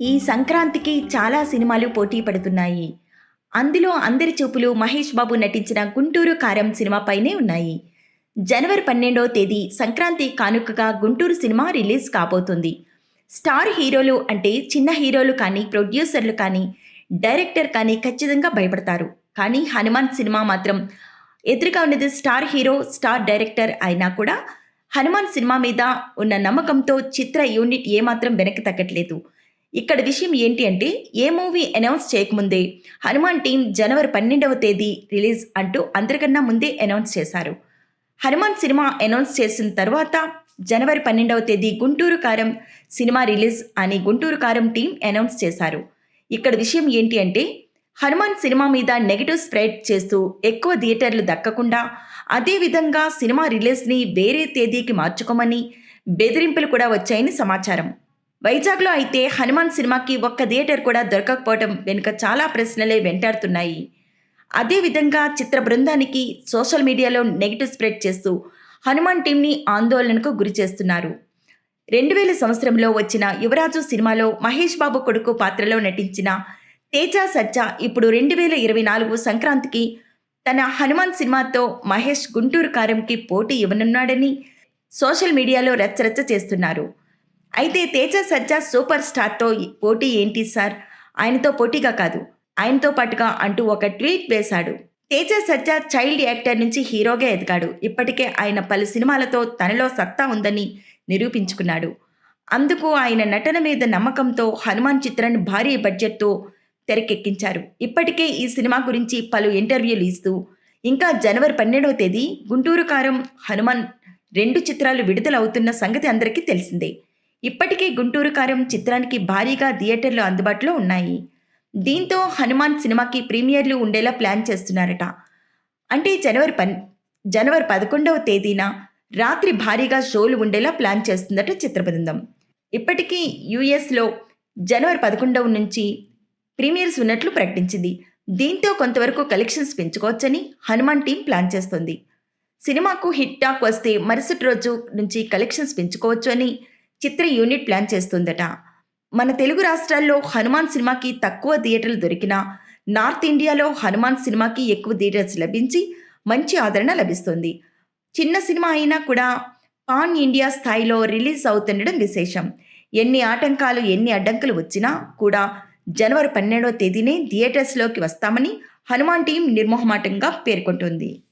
ఈ సంక్రాంతికి చాలా సినిమాలు పోటీ పడుతున్నాయి. అందులో అందరి చూపులు మహేష్ బాబు నటించిన గుంటూరు కారం సినిమాపైనే ఉన్నాయి. జనవరి పన్నెండవ తేదీ సంక్రాంతి కానుకగా గుంటూరు సినిమా రిలీజ్ కాబోతుంది. స్టార్ హీరోలు అంటే చిన్న హీరోలు కానీ ప్రొడ్యూసర్లు కానీ డైరెక్టర్ కానీ ఖచ్చితంగా భయపడతారు. కానీ హనుమాన్ సినిమా మాత్రం ఎదురుగా ఉన్నది స్టార్ హీరో స్టార్ డైరెక్టర్ అయినా కూడా హనుమాన్ సినిమా మీద ఉన్న నమ్మకంతో చిత్ర యూనిట్ ఏమాత్రం వెనక్కి తగ్గట్లేదు. ఇక్కడ విషయం ఏంటి అంటే ఏ మూవీ అనౌన్స్ చేయకముందే హనుమాన్ టీం జనవరి పన్నెండవ తేదీ రిలీజ్ అంటూ అందరికన్నా ముందే అనౌన్స్ చేశారు. హనుమాన్ సినిమా అనౌన్స్ చేసిన తర్వాత జనవరి పన్నెండవ తేదీ గుంటూరు కారం సినిమా రిలీజ్ అని గుంటూరు కారం టీం అనౌన్స్ చేశారు. ఇక్కడ విషయం ఏంటి అంటే హనుమాన్ సినిమా మీద నెగిటివ్ స్ప్రెడ్ చేస్తూ ఎక్కువ థియేటర్లు దక్కకుండా అదేవిధంగా సినిమా రిలీజ్ని వేరే తేదీకి మార్చుకోమని బెదిరింపులు కూడా వచ్చాయని సమాచారం. వైజాగ్లో అయితే హనుమాన్ సినిమాకి ఒక్క థియేటర్ కూడా దొరకకపోవడం వెనుక చాలా ప్రశ్నలే వెంటాడుతున్నాయి. అదేవిధంగా చిత్ర బృందానికి సోషల్ మీడియాలో నెగిటివ్ స్ప్రెడ్ చేస్తూ హనుమాన్ టీంని ఆందోళనకు గురి చేస్తున్నారు. రెండు వేల సంవత్సరంలో వచ్చిన యువరాజు సినిమాలో మహేష్ బాబు కొడుకు పాత్రలో నటించిన తేజ సజ్జ ఇప్పుడు రెండు వేల ఇరవై నాలుగు సంక్రాంతికి తన హనుమాన్ సినిమాతో మహేష్ గుంటూరు కారంకి పోటీ ఇవ్వనున్నాడని సోషల్ మీడియాలో రచ్చరచ్చ చేస్తున్నారు. అయితే తేజ సజ్జా సూపర్ స్టార్తో పోటీ ఏంటి సార్? ఆయనతో పోటీగా కాదు ఆయనతో పాటుగా అంటూ ఒక ట్వీట్ వేశాడు. తేజ సజ్జా చైల్డ్ యాక్టర్ నుంచి హీరోగా ఎదిగాడు. ఇప్పటికే ఆయన పలు సినిమాలతో తనలో సత్తా ఉందని నిరూపించుకున్నాడు. అందుకు ఆయన నటన మీద నమ్మకంతో హనుమాన్ చిత్రాన్ని భారీ బడ్జెట్తో తెరకెక్కించారు. ఇప్పటికే ఈ సినిమా గురించి పలు ఇంటర్వ్యూలు ఇస్తూ ఇంకా జనవరి పన్నెండవ తేదీ గుంటూరు కారం హనుమాన్ రెండు చిత్రాలు విడుదలవుతున్న సంగతి అందరికీ తెలిసిందే. ఇప్పటికే గుంటూరు కారం చిత్రానికి భారీగా థియేటర్లు అందుబాటులో ఉన్నాయి. దీంతో హనుమాన్ సినిమాకి ప్రీమియర్లు ఉండేలా ప్లాన్ చేస్తున్నారట. అంటే జనవరి పన్ జనవరి పదకొండవ తేదీన రాత్రి భారీగా షోలు ఉండేలా ప్లాన్ చేస్తుందట చిత్ర బృందం ఇప్పటికీ యుఎస్లో జనవరి పదకొండవ నుంచి ప్రీమియర్స్ ఉన్నట్లు ప్రకటించింది. దీంతో కొంతవరకు కలెక్షన్స్ పెంచుకోవచ్చని హనుమాన్ టీం ప్లాన్ చేస్తుంది. సినిమాకు హిట్ టాక్ వస్తే మరుసటి రోజు నుంచి కలెక్షన్స్ పెంచుకోవచ్చు అని చిత్ర యూనిట్ ప్లాన్ చేస్తుందట. మన తెలుగు రాష్ట్రాల్లో హనుమాన్ సినిమాకి తక్కువ థియేటర్లు దొరికినా నార్త్ ఇండియాలో హనుమాన్ సినిమాకి ఎక్కువ థియేటర్స్ లభించి మంచి ఆదరణ లభిస్తుంది. చిన్న సినిమా అయినా కూడా పాన్ ఇండియా స్థాయిలో రిలీజ్ అవుతుండడం విశేషం. ఎన్ని ఆటంకాలు ఎన్ని అడ్డంకులు వచ్చినా కూడా జనవరి పన్నెండవ తేదీనే థియేటర్స్లోకి వస్తామని హనుమాన్ టీం నిర్మోహమాటంగా పేర్కొంటుంది.